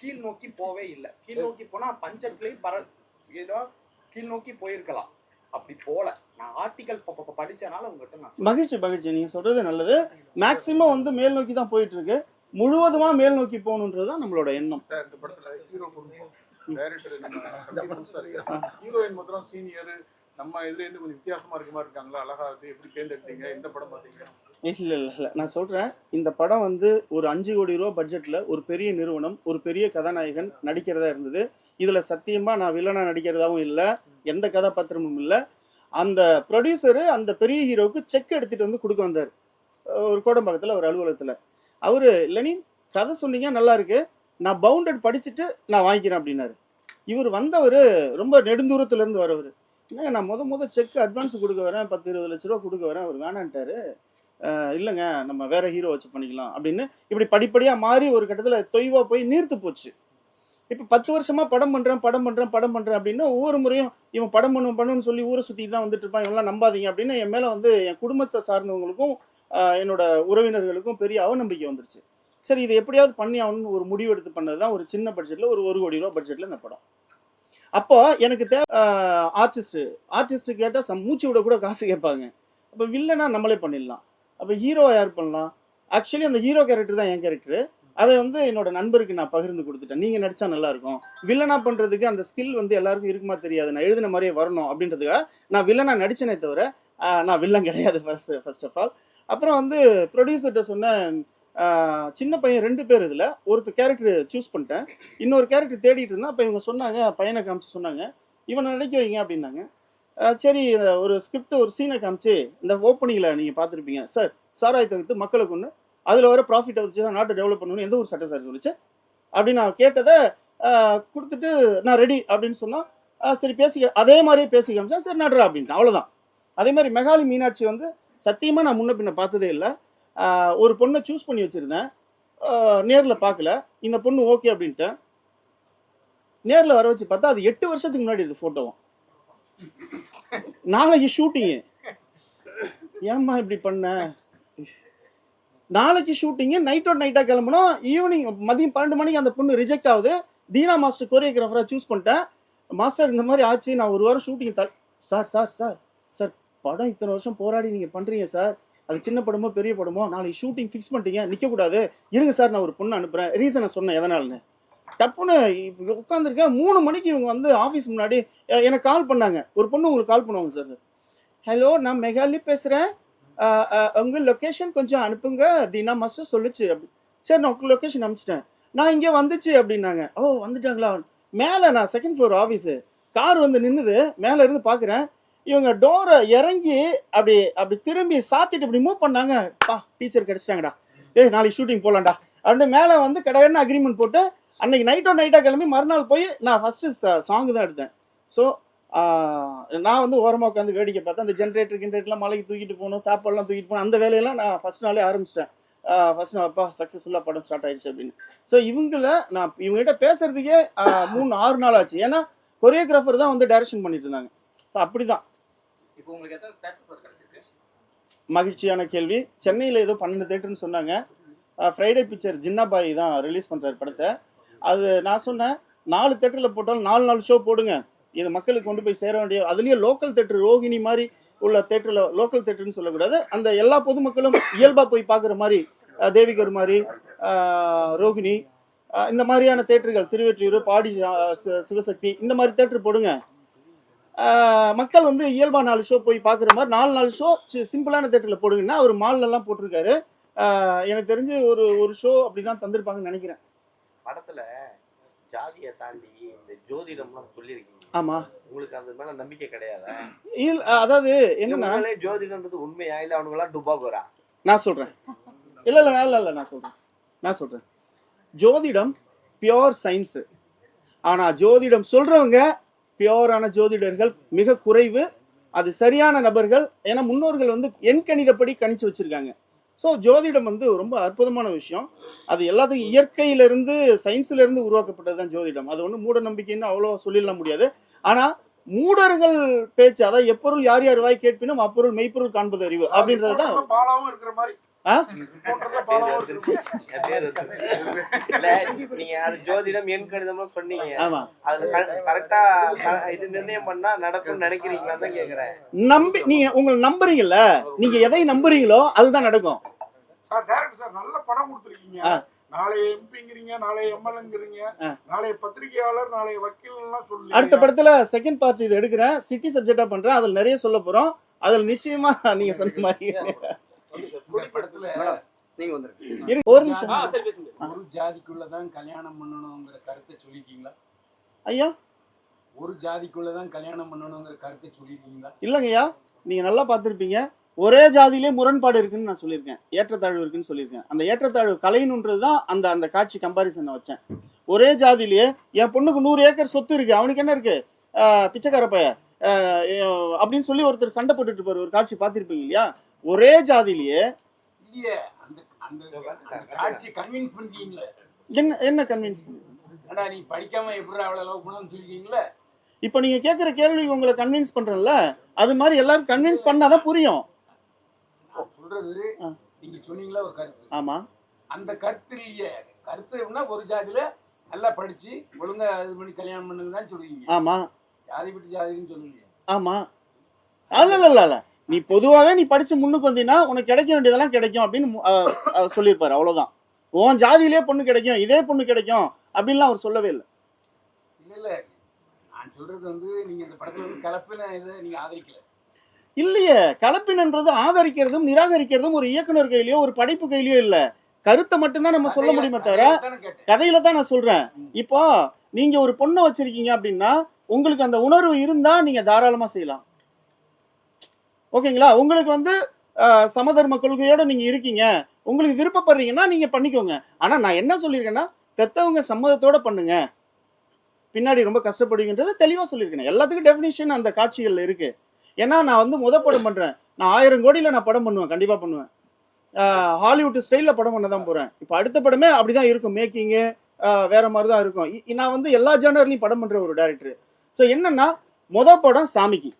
கீழ் நோக்கி போவே இல்லை. கீழ் நோக்கி போனா பஞ்சத்துலேயும் பர ஏதோ கீழ் நோக்கி போயிருக்கலாம். அப்படி போல. நான் ஆர்டிகல் படிச்சனால உங்ககிட்ட நான் சொல்றேன். மகிழ்ச்சி மகிழ்ச்சி. நீங்க சொல்றது நல்லது. மேக்சிமம் வந்து மேல் நோக்கி தான் போயிட்டு இருக்கு முழுவதுமா மேல் நோக்கி போகணுன்றது தான் நம்மளோட எண்ணம். சார் இந்த படத்துல ஹீரோ ஹீரோயின் மாத்திரம் சீனியர் நம்ம இதுலேருந்து கொஞ்சம் வித்தியாசமா இருக்க மாதிரி இருக்காங்களா? அழகா இருக்கு. எப்படி தேர்ந்தெடுத்தீங்க? எந்த படம் பார்த்தீங்க? இல்லை இல்லை இல்லை நான் சொல்கிறேன் இந்த படம் வந்து ஒரு அஞ்சு கோடி ரூபா பட்ஜெட்டில் ஒரு பெரிய நிறுவனம் ஒரு பெரிய கதாநாயகன் நடிக்கிறதா இருந்தது. இதில் சத்தியமாக நான் வில்லனாக நடிக்கிறதாவும் இல்லை எந்த கதாபாத்திரமும் இல்லை. அந்த ப்ரொடியூசரு அந்த பெரிய ஹீரோவுக்கு செக் எடுத்துகிட்டு வந்து கொடுக்க வந்தார். ஒரு கோடம்பாக்கத்தில் ஒரு அலுவலகத்தில். அவர் லெனின் கதை சொன்னீங்க நல்லா இருக்கு. நான் பவுண்டட் படிச்சுட்டு நான் வாங்கிக்கிறேன் அப்படின்னாரு. இவர் வந்தவர் ரொம்ப நெடுந்தூரத்துலேருந்து வரவர். என்னங்க நான் முத முத செக் அட்வான்ஸ் கொடுக்க வரேன். பத்து இருபது லட்ச ரூபா கொடுக்க வரேன். அவர் வேணான்ட்டாரு. இல்லைங்க நம்ம வேற ஹீரோ வச்சு பண்ணிக்கலாம் அப்படின்னு இப்படி படிப்படியாக மாறி ஒரு கட்டத்தில் தொய்வாக போய் நீர்த்து போச்சு. இப்போ பத்து வருஷமா படம் பண்ணுறேன் படம் பண்ணுறேன் படம் பண்ணுறேன் அப்படின்னு ஒவ்வொரு முறையும் இவன் படம் பண்ணும் பண்ணுன்னு சொல்லி ஊரை சுற்றிட்டு தான் வந்துட்டு இருப்பான். இவெல்லாம் நம்பாதீங்க அப்படின்னு என் மேலே வந்து என் குடும்பத்தை சார்ந்தவங்களுக்கும் என்னோட உறவினர்களுக்கும் பெரிய அவநம்பிக்கை வந்துருச்சு. சரி இதை எப்படியாவது பண்ணி ஆகணும்னு ஒரு முடிவு எடுத்து பண்ணது தான் ஒரு சின்ன பட்ஜெட்டில் ஒரு ஒரு கோடி ரூபா பட்ஜெட்டில் இந்த படம். அப்போ எனக்கு தேவை ஆர்டிஸ்ட் ஆர்டிஸ்ட் கேட்டால் சம் மூச்சு விட கூட காசு கேட்பாங்க. அப்போ வில்லனா நம்மளே பண்ணிடலாம். அப்போ ஹீரோ யார் பண்ணலாம்? ஆக்சுவலி அந்த ஹீரோ கேரக்டர் தான் என் கேரக்டரு அதை வந்து என்னோட நண்பருக்கு நான் பகிர்ந்து கொடுத்துட்டேன். நீங்கள் நடித்தா நல்லாயிருக்கும். வில்லனா பண்ணுறதுக்கு அந்த ஸ்கில் வந்து எல்லாருக்கும் இருக்குமா தெரியாது. நான் எழுதின மாதிரியே வரணும் அப்படின்றதுக்காக நான் வில்லனா நடித்தேனே தவிர நான் வில்லன் கிடையாது ஃபர்ஸ்ட் ஃபர்ஸ்ட் ஆஃப் ஆல் அப்புறம் வந்து ப்ரொடியூசர்கிட்ட சொன்னேன் சின்ன பையன் ரெண்டு பேர் இதில். ஒருத்தர் கேரக்டர் சூஸ் பண்ணிட்டேன். இன்னொரு கேரக்டர் தேடிட்டு இருந்தேன். அப்போ இவங்க சொன்னாங்க பையனை காமிச்சு சொன்னாங்க. இவனை நினைக்க வைங்க அப்படின்னாங்க. சரி ஒரு ஸ்கிரிப்ட் ஒரு சீனை காமிச்சு இந்த ஓப்பனிங்கில் நீங்கள் பார்த்துருப்பீங்க. சார் சாராயத்தை விற்று மக்களுக்கு ஒன்று அதில் வர ப்ராஃபிட்டை வச்சு தான் நாட்டை டெவலப் பண்ணணும்னு எந்த ஒரு சட்ட சார் சொல்லிச்சு. அப்படின்னு நான் கேட்டதை கொடுத்துட்டு நான் ரெடி அப்படின்னு சொன்னால் சரி பேசிக்க அதே மாதிரியே பேசி காமிச்சேன் சரி நடுறா அப்படின்ட்டு அவ்வளோதான் அதே மாதிரி மெகாலி மீனாட்சி வந்து சத்தியமாக நான் முன்ன பின்ன பார்த்ததே இல்லை. ஒரு பொண்ணை சூஸ் பண்ணி வச்சுருந்தேன். நேரில் பார்க்கல. இந்த பொண்ணு ஓகே அப்படின்ட்டு நேரில் வர வச்சு பார்த்தா அது எட்டு வருஷத்துக்கு முன்னாடி இது ஃபோட்டோவும் நாளைக்கு ஷூட்டிங்கு ஏம்மா இப்படி பண்ண? நாளைக்கு ஷூட்டிங்கு நைட்டோட நைட்டாக கிளம்பணும் ஈவினிங் மதியம் பன்னெண்டு மணிக்கு அந்த பொண்ணு ரிஜெக்ட் ஆகுது. தீனா மாஸ்டர் கோரியோகிராஃபராக சூஸ் பண்ணிட்டேன். மாஸ்டர் இந்த மாதிரி ஆச்சு. நான் ஒரு வாரம் ஷூட்டிங் த சார் சார் சார் சார் படம் இத்தனை வருஷம் போராடி நீங்கள் பண்ணுறீங்க சார் அது சின்ன படமோ பெரிய படமோ நாளைக்கு ஷூட்டிங் ஃபிக்ஸ் பண்ணிட்டீங்க நிற்கக்கூடாது இருங்க சார் நான் ஒரு பொண்ணு அனுப்புகிறேன் ரீசனை சொன்னேன் எதனால்னு டப்புன்னு உட்காந்துருக்கேன் மூணு மணிக்கு இவங்க வந்து ஆஃபீஸ் முன்னாடி எனக்கு கால் பண்ணாங்க. ஒரு பொண்ணு உங்களுக்கு கால் பண்ணுவாங்க சார் ஹலோ நான் மெகாலி பேசுகிறேன் உங்கள் லொக்கேஷன் கொஞ்சம் அனுப்புங்க. தீனா மாஸ்டர் சொல்லுச்சு. அப்படி சரி நான் உங்கள் லொக்கேஷன் அனுப்பிச்சிட்டேன். நான் இங்கே வந்துச்சு அப்படின்னாங்க. ஓ வந்துட்டாங்களா? மேலே நான் செகண்ட் ஃப்ளோர் ஆஃபீஸு கார் வந்து நின்றுது மேலே இருந்து பார்க்குறேன் இவங்க டோரை இறங்கி அப்படி அப்படி திரும்பி சாத்திட்டு இப்படி மூவ் பண்ணாங்க. பா டீச்சர் கிடச்சிட்டாங்கடா. ஏய் நாளைக்கு ஷூட்டிங் போகலாம்டா அப்படின்னு மேலே வந்து கடகடன்னு அக்ரிமெண்ட் போட்டு அன்னைக்கு நைட்டோ நைட்டாக கிளம்பி மறுநாள் போய் நான் ஃபஸ்ட்டு சாங்கு தான் எடுத்தேன். ஸோ நான் வந்து ஓரமாக உட்காந்து வேடிக்கை பார்த்தேன். அந்த ஜென்ரேட்டர் கின்ரேட்டர்லாம் மலைக்கு தூக்கிட்டு போகணும் சாப்பாடுலாம் தூக்கிட்டு போகணும் அந்த வேலையெல்லாம் நான் ஃபஸ்ட் நாளே ஆரம்பிச்சிட்டேன். ஃபஸ்ட் நாள் அப்பா சக்ஸஸ்ஃபுல்லாக படம் ஸ்டார்ட் ஆயிடுச்சு அப்படின்னு. ஸோ இவங்கள நான் இவங்ககிட்ட பேசுறதுக்கே மூணு ஆறு நாள் ஆச்சு. ஏன்னா கொரியோகிராஃபர் தான் வந்து டைரக்ஷன் பண்ணிட்டு இருந்தாங்க. ஸோ அப்படி தான் இப்போ உங்களுக்கு எத்தனை தேட்டர் சார் கிடைச்சிருக்கு? மகிழ்ச்சியான கேள்வி. சென்னையில் ஏதோ பன்னெண்டு தேட்டர்னு சொன்னாங்க. ஃப்ரைடே பிக்சர் ஜின்னாபாய் தான் ரிலீஸ் பண்ணுறாரு படத்தை. அது நான் சொன்னேன் நாலு தேட்டரில் போட்டாலும் நாலு நாலு ஷோ போடுங்க. இது மக்களுக்கு கொண்டு போய் சேர வேண்டிய அதுலேயே லோக்கல் தேட்டர் ரோகிணி மாதிரி உள்ள தேட்டரில் லோக்கல் தேட்டர்னு சொல்லக்கூடாது. அந்த எல்லா பொதுமக்களும் இயல்பாக போய் பார்க்குற மாதிரி தேவிகர் மாதிரி ரோகிணி இந்த மாதிரியான தேட்டர்கள் திருவெற்றியூர் பாடி சிவசக்தி இந்த மாதிரி தேட்டர் போடுங்க. மக்கள் வந்து இயல்பா நாலு ஷோ போய் பார்க்குற மாதிரி நாலு நாலு ஷோ சிம்பிளான தேட்டரில் போடுங்கன்னா அவர் மால்லலாம் போட்டிருக்காரு. எனக்கு தெரிஞ்சு ஒரு ஒரு ஷோ அப்படிதான் தந்திருப்பாங்கன்னு நினைக்கிறேன். படத்துல ஜாதியை தாண்டி இந்த ஜோதிடம்லாம் சொல்லியிருக்கீங்க. ஆமா. உங்களுக்கு அது மேல நம்பிக்கை கிடையாதா? இல் அதாவது என்னன்னா உண்மையிலே ஜோதிடம்ன்றது உண்மையா? இல்ல அவனுங்களாம் டுபாகோரா நான் சொல்றேன். இல்ல இல்ல இல்ல இல்ல நான் சொல்றேன். நான் சொல்றேன். ஜோதிடம் பியோர் சயின்ஸ் ஆனா ஜோதிடம் சொல்றவங்க பியோரான ஜோதிடர்கள் மிக குறைவு அது சரியான நபர்கள். ஏன்னா முன்னோர்கள் வந்து எண்கணிதப்படி கணிச்சு வச்சிருக்காங்க. ஸோ ஜோதிடம் வந்து ரொம்ப அற்புதமான விஷயம். அது எல்லாத்துக்கும் இயற்கையிலிருந்து சயின்ஸ்ல இருந்து உருவாக்கப்பட்டது தான் ஜோதிடம். அது ஒன்றும் மூட நம்பிக்கைன்னு அவ்வளோ சொல்லிடலாம் முடியாது. ஆனா மூடர்கள் பேச்சு அதாவது எப்பொருள் யார் யார் வாய் கேட்பினும் அப்பொருள் மெய்ப்பொருள் காண்பது அறிவு அப்படின்றது தான் இருக்கிற மாதிரி. என் நீங்க அது ஜோதிடம் எண் கணிதம்லாம் சொன்னீங்க. ஆமா. அதுல கரெக்டா இது நிர்ணயம் பண்ணா நடக்கும்னு நினைக்கிறீங்களா தான் கேக்குறேன். நம்பி நீங்க உங்களை நம்புறீங்கல்ல? நீங்க எதை நம்புறீங்களோ அதுதான் நடக்கும். சார் டேரக்டர் சார் நல்ல படம் கொடுத்துருக்கீங்க. நாளை எம்பிங்கிறீங்க நாளை எம்எல்ஏங்கிறீங்க. நாளை பத்திரிகையாளர் நாளை வக்கீல்லாம் சொல்லி. அடுத்த படத்துல செகண்ட் பார்ட் இது எடுக்கிறேன். சிட்டி சப்ஜெக்டா பண்றேன். அதுல நிறைய சொல்ல போறோம். அதுல நிச்சயமா நீங்க சொன்ன மாதிரி. படத்துல நீங்க வந்துருங்க. இரு- ஒரு ஆ நிமிஷம் சரி பேசுங்க ஒரு ஜாதிக்குள்ளதான் கல்யாணம் பண்ணணுங்கிற கருத்தை ஐயா? ஒரு ஜாதிக்குள்ளதான் கல்யாணம் பண்ணணுங்கிற கருத்தை சொல்லியிருக்கீங்களா இல்லைங்கய்யா நீங்க நல்லா பார்த்துருப்பீங்க. ஒரே ஜாதியிலே முரண்பாடு இருக்குன்னு நான் சொல்லியிருக்கேன். ஏற்றத்தாழ்வு இருக்குன்னு சொல்லியிருக்கேன். அந்த ஏற்றத்தாழ்வு கலையணுன்றது தான் அந்த அந்த காட்சி கம்பாரிசனை வச்சேன். ஒரே ஜாதியிலேயே என் பொண்ணுக்கு நூறு ஏக்கர் சொத்து இருக்கு. அவனுக்கு என்ன இருக்கு? ஆஹ் பிச்சைக்கார பைய ஆஹ் ஏ- அப்படின்னு சொல்லி ஒருத்தர் சண்டை போட்டுட்டு இருப்பாரு. ஒரு காட்சி பார்த்திருப்பீங்க இல்லையா? ஒரே ஜாதியிலேயே என்ன என்ன கன்வின்ஸ் ஏடா நீ படிக்காம எப்படி அவ்வளவு லவ் பண்ணணும்னு சொல்லிருக்கீங்களே இப்போ நீங்க கேட்குற கேள்வி உங்களை கன்வின்ஸ் பண்றேன்ல அது மாதிரி எல்லாரும் கன்வின்ஸ் பண்ணாதான் புரியும். சொல்றது. நீங்க சொன்னீங்களா ஒரு கருத்து? ஆமா. அந்த கருத்து இல்லையே. கருத்து எப்படின்னா ஒரு ஜாதியில நல்லா படிச்சு ஒழுங்கா இது பண்ணி கல்யாணம் பண்ணுங்க தான் சொல்றீங்க. ஆமா. ஆமா. அல்ல இல்ல இல்ல நீ பொதுவாவே நீ படிச்சு முன்னுக்கு வந்தீங்கன்னா உனக்கு கிடைக்க வேண்டியதெல்லாம் கிடைக்கும் அப்படின்னு சொல்லியிருப்பாரு. அவ்வளவுதான். உன் ஜாதியிலே பொண்ணு கிடைக்கும் இதே பொண்ணு கிடைக்கும் அப்படின்லாம் அவர் சொல்லவே இல்லை. இல்ல இல்ல. நான் சொல்றது வந்து நீங்க இந்த படத்துல வந்து கலப்பின இதை நீங்க ஆதரிக்கல. இல்லையே. கலப்பினன்றது ஆதரிக்கிறதும் நிராகரிக்கிறதும் ஒரு இயக்குனர் கையிலயோ ஒரு படைப்பு கையிலயோ இல்ல. கருத்தை மட்டும்தான் நம்ம சொல்ல முடியுமே தவிர கதையில தான் நான் சொல்றேன். இப்போ நீங்க ஒரு பொண்ணை வச்சிருக்கீங்க அப்படின்னா உங்களுக்கு அந்த உணர்வு இருந்தால் நீங்கள் தாராளமாக செய்யலாம். ஓகேங்களா? உங்களுக்கு வந்து சமதர்ம கொள்கையோடு நீங்கள் இருக்கீங்க. உங்களுக்கு விருப்பப்படுறீங்கன்னா நீங்கள் பண்ணிக்கோங்க. ஆனால் நான் என்ன சொல்லியிருக்கேன்னா பெத்தவங்க சம்மதத்தோடு பண்ணுங்க. பின்னாடி ரொம்ப கஷ்டப்படுவீங்கன்றது தெளிவாக சொல்லியிருக்கேன். எல்லாத்துக்கும் டெஃபினிஷன் அந்த காட்சிகளில் இருக்குது ஏன்னா நான் வந்து முத படம் பண்ணுறேன் நான் ஆயிரம் கோடியில் நான் படம் பண்ணுவேன். கண்டிப்பாக பண்ணுவேன். ஹாலிவுட் ஸ்டைலில் படம் பண்ண தான் போகிறேன் இப்போ அடுத்த படமே அப்படிதான் இருக்கும். மேக்கிங்கு வேற மாதிரி தான் இருக்கும் நான் வந்து எல்லா ஜேனர்லையும் படம் பண்ணுற ஒரு டேரக்டர். ஸோ என்னன்னா மொதல் படம் சாமிக்கு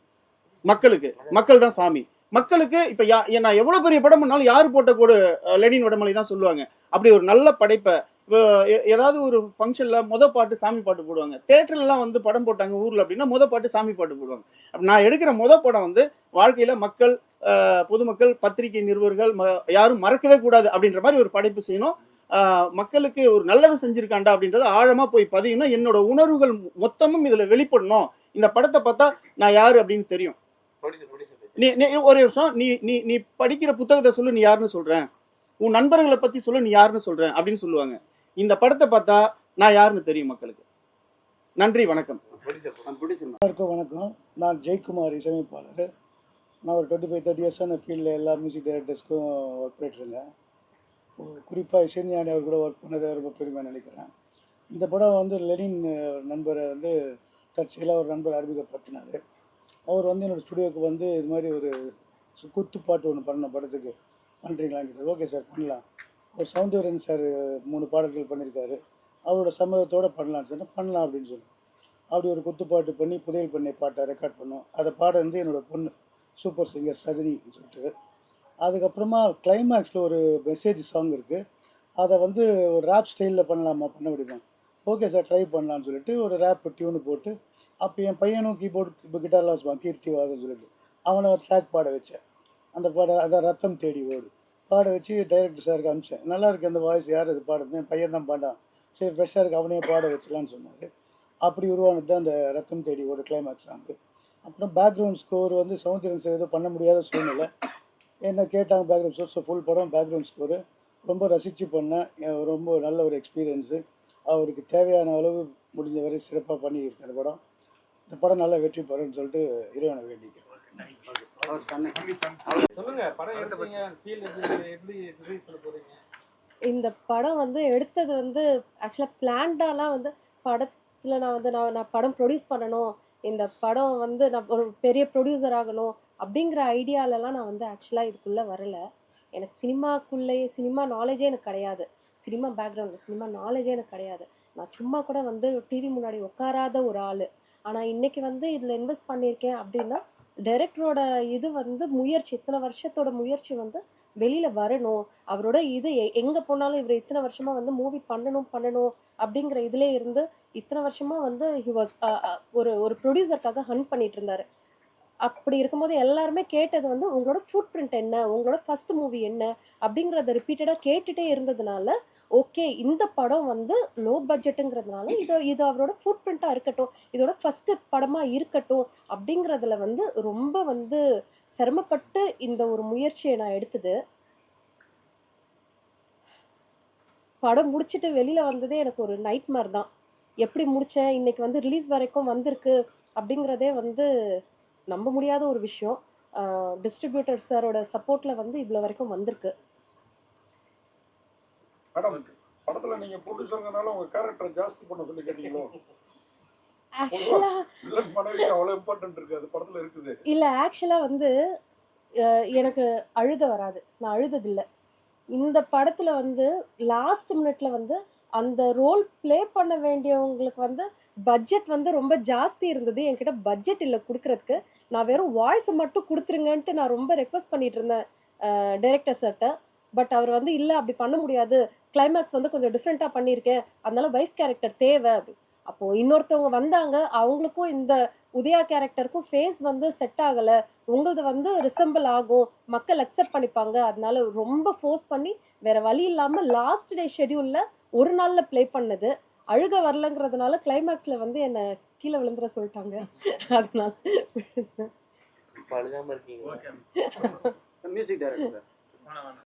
மக்களுக்கு. மக்கள் தான் சாமி. மக்களுக்கு இப்போ யா நான் எவ்வளோ பெரிய படம் பண்ணாலும் யார் போட்ட கூட லெனின் வடமலை தான் சொல்லுவாங்க. அப்படி ஒரு நல்ல படைப்பை இப்போ ஏதாவது ஒரு ஃபங்க்ஷனில் முத பாட்டு சாமி பாட்டு போடுவாங்க. தேட்டர்லாம் வந்து படம் போட்டாங்க ஊரில் அப்படின்னா முத பாட்டு சாமி பாட்டு போடுவாங்க. நான் எடுக்கிற முத படம் வந்து வாழ்க்கையில் மக்கள் பொதுமக்கள் பத்திரிகை நிருபர்கள் ம யாரும் மறக்கவே கூடாது அப்படின்ற மாதிரி ஒரு படைப்பு செய்யணும். மக்களுக்கு ஒரு நல்லது செஞ்சிருக்காண்டா அப்படின்றத ஆழமா போய் பதியணும். என்னோட உணர்வுகள் மொத்தமும் இதுல வெளிப்படணும். இந்த படத்தை பார்த்தா நான் யாரு அப்படின்னு தெரியும். ப்ரொடியூசர் ப்ரொடியூசர் நீ நீ ஒரு வருஷம் நீ நீ நீ படிக்கிற புத்தகத்தை சொல்லு நீ யாருன்னு சொல்கிறேன் உன் நண்பர்களை பற்றி சொல்லு நீ யாருன்னு சொல்கிறேன் அப்படின்னு சொல்லுவாங்க. இந்த படத்தை பார்த்தா நான் யாருன்னு தெரியும் மக்களுக்கு. நன்றி வணக்கம். எல்லாருக்கும் வணக்கம். நான் ஜெயக்குமார் இசையமைப்பாளர். நான் ஒரு டுவெண்ட்டி ஃபைவ் தேர்ட்டி இயர்ஸாக அந்த ஃபீல்டில் எல்லா மியூசிக் டைரக்டர்ஸ்க்கும் ஒர்க் பண்ணிட்டுருந்தேன் குறிப்பாக இசைஞானி அவர் கூட ஒர்க் பண்ணதை ரொம்ப பெருமையாக நினைக்கிறேன். இந்த படம் வந்து லெனின் நண்பரை வந்து தற்செயலாக ஒரு நண்பர் அறிமுகப்படுத்தினார். அவர் வந்து என்னோடய ஸ்டுடியோவுக்கு வந்து இது மாதிரி ஒரு குத்து பாட்டு ஒன்று பண்ண படத்துக்கு பண்ணுறீங்களான்னு கேட்டார் ஓகே சார் பண்ணலாம். ஒரு சௌந்தர்யன் சார் மூணு பாடல்கள் பண்ணியிருக்காரு அவரோட சம்மதத்தோடு பண்ணலான்னு சொன்னால் பண்ணலாம் அப்படின்னு சொல்லி அப்படி ஒரு குத்துப்பாட்டு பண்ணி புதையல் பண்ணை பாட்டை ரெக்கார்ட் பண்ணோம். அதை பாட வந்து என்னோடய பொண்ணு சூப்பர் சிங்கர் சஜினின்னு சொல்லிட்டு. அதுக்கப்புறமா கிளைமேக்ஸில் ஒரு மெசேஜ் சாங் இருக்குது அதை வந்து ஒரு ரேப் ஸ்டைலில் பண்ணலாமா? பண்ண முடியுமா? ஓகே சார் ட்ரை பண்ணலான்னு சொல்லிட்டு ஒரு ரேப் டியூனு போட்டு அப்போ என் பையனும் கீபோர்டு இப்போ கிட்டாரில் வச்சுப்பான். கீர்த்தி வாசன் சொல்லிட்டு. அவனை ட்ராக் பாட வச்சேன். அந்த பாட அதான் ரத்தம் தேடி ஓடு. பாட வச்சு டைரக்டர் சாருக்கு அனுப்பிச்சேன். நல்லா இருக்கு அந்த வாய்ஸ் யார் இது பாடுறது? என் பையன் தான் பாடான் சரி ஃப்ரெஷ்ஷாக இருக்குது அவனே பாட வச்சலான்னு சொன்னார். அப்படி உருவானது தான் அந்த ரத்தம் தேடி ஓடு கிளைமேக்ஸ் சாங்கு அப்புறம் பேக்ரவுண்ட் ஸ்கோர் வந்து சவுந்தரன் சார் ஏதோ பண்ண முடியாத சூழ்நிலை. என்ன கேட்டாங்க பேக்ரவுண்ட் ஸ்கோர் ஸோ ஃபுல் படம் பேக்ரவுண்ட் ஸ்கோரு ரொம்ப ரசித்து பண்ணேன் ரொம்ப நல்ல ஒரு எக்ஸ்பீரியன்ஸு அவருக்கு தேவையான அளவு முடிஞ்ச வரை சிறப்பாக பண்ணியிருக்கேன் அந்த படம். இந்த படம் நல்லா வெற்றி பெறும்னு சொல்லிட்டு இறைவனை வேண்டிக்கிறேன் அவர் சொன்ன சொல்லுங்க படம் எடுத்தீங்க ஃபீல் எப்படி எப்படி ரிலீஸ் பண்ண போறீங்க? இந்த படம் வந்து எடுத்தது வந்து ஆக்சுவலாக பிளான்டாலாம் வந்து படத்தில் நான் வந்து நான் நான் படம் ப்ரொடியூஸ் பண்ணணும். இந்த படம் வந்து நான் ஒரு பெரிய ப்ரொடியூசர் ஆகணும் அப்படிங்கிற ஐடியாலலாம் நான் வந்து ஆக்சுவலாக இதுக்குள்ளே வரல. எனக்கு சினிமாக்குள்ளேயே சினிமா நாலேஜே எனக்கு கிடையாது. சினிமா பேக்ரவுண்டில் சினிமா நாலேஜே எனக்கு கிடையாது. நான் சும்மா கூட வந்து டிவி முன்னாடி உட்காராத ஒரு ஆள். ஆனால் இன்னைக்கு வந்து இதில் இன்வெஸ்ட் பண்ணியிருக்கேன் அப்படின்னா டைரக்டரோட இது வந்து முயற்சி இத்தனை வருஷத்தோட முயற்சி வந்து வெளியில வரணும். அவரோட இது எங்கே எங்க போனாலும் இவர் இத்தனை வருஷமா வந்து மூவி பண்ணணும் பண்ணணும் அப்படிங்கிற இதுல இருந்து இத்தனை வருஷமா வந்து ஹி வாஸ் ஒரு ஒரு ப்ரொடியூசருக்காக ஹன் பண்ணிட்டு இருந்தாரு. அப்படி இருக்கும்போது எல்லாருமே கேட்டது வந்து உங்களோட ஃபுட் பிரிண்ட் என்ன? உங்களோட ஃபர்ஸ்ட் மூவி என்ன? அப்படிங்கிறத ரிப்பீட்டடாக கேட்டுட்டே இருந்ததுனால ஓகே இந்த படம் வந்து லோ பட்ஜெட்டுங்கிறதுனால இது இது அவரோட ஃபுட் பிரிண்ட்டாக இருக்கட்டும் இதோட ஃபர்ஸ்ட் படமாக இருக்கட்டும் அப்படிங்கிறதுல வந்து ரொம்ப வந்து சிரமப்பட்டு இந்த ஒரு முயற்சியை நான் எடுத்தது. படம் முடிச்சிட்டு வெளியில வந்ததே எனக்கு ஒரு நைட் தான். எப்படி முடிச்சேன்? இன்னைக்கு வந்து ரிலீஸ் வரைக்கும் வந்திருக்கு அப்படிங்கிறதே வந்து நம்ப முடியாத ஒரு விஷயம். டிஸ்ட்ரிபியூட்டர் சாரோட சப்போர்ட்ல வந்து இவ்வளோ வரைக்கும் வந்திருக்கு. மேடம் படத்துல நீங்க ப்ரொடியூசருங்கனால உங்க கேரக்டர் ஜாஸ்தி பண்ண சொல்லி கேட்டீங்களோ? ஆக்சுவலாக வில்லன் மனைவி அவ்வளவு இம்பார்ட்டன்ட் இருக்கு அது படத்துல இருக்குது. இல்லை ஆக்சுவலாக வந்து எனக்கு அழுக வராது. நான் அழுததில்லை. இந்த படத்தில் வந்து லாஸ்ட் மினிட்ல வந்து அந்த ரோல் ப்ளே பண்ண வேண்டியவங்களுக்கு வந்து பட்ஜெட் வந்து ரொம்ப ஜாஸ்தி இருந்தது. என்கிட்ட பட்ஜெட் இல்லை கொடுக்கறதுக்கு. நான் வெறும் வாய்ஸை மட்டும் கொடுத்துருங்கன்ட்டு நான் ரொம்ப ரெக்வஸ்ட் பண்ணிட்டு இருந்தேன் டைரக்டர் சார்கிட்ட பட் அவர் வந்து இல்லை அப்படி பண்ண முடியாது. கிளைமேக்ஸ் வந்து கொஞ்சம் டிஃப்ரெண்ட்டாக பண்ணியிருக்கேன். அதனால வைஃப் கேரக்டர் தேவை. அப்படி அப்போது இன்னொருத்தவங்க வந்தாங்க அவங்களுக்கும் இந்த உதயா கேரக்டருக்கும் ஃபேஸ் வந்து செட் ஆகலை. உங்களது வந்து ரிசம்பிள் ஆகும். மக்கள் அக்செப்ட் பண்ணிப்பாங்க. அதனால ரொம்ப ஃபோர்ஸ் பண்ணி வேற வழி இல்லாமல் லாஸ்ட் டே ஷெட்யூலில் ஒரு நாளில் ப்ளே பண்ணது. அழுக வரலங்கிறதுனால கிளைமேக்ஸில் வந்து என்னை கீழே விழுந்துட சொல்லிட்டாங்க. அதனால மியூசிக் டைரக்டர்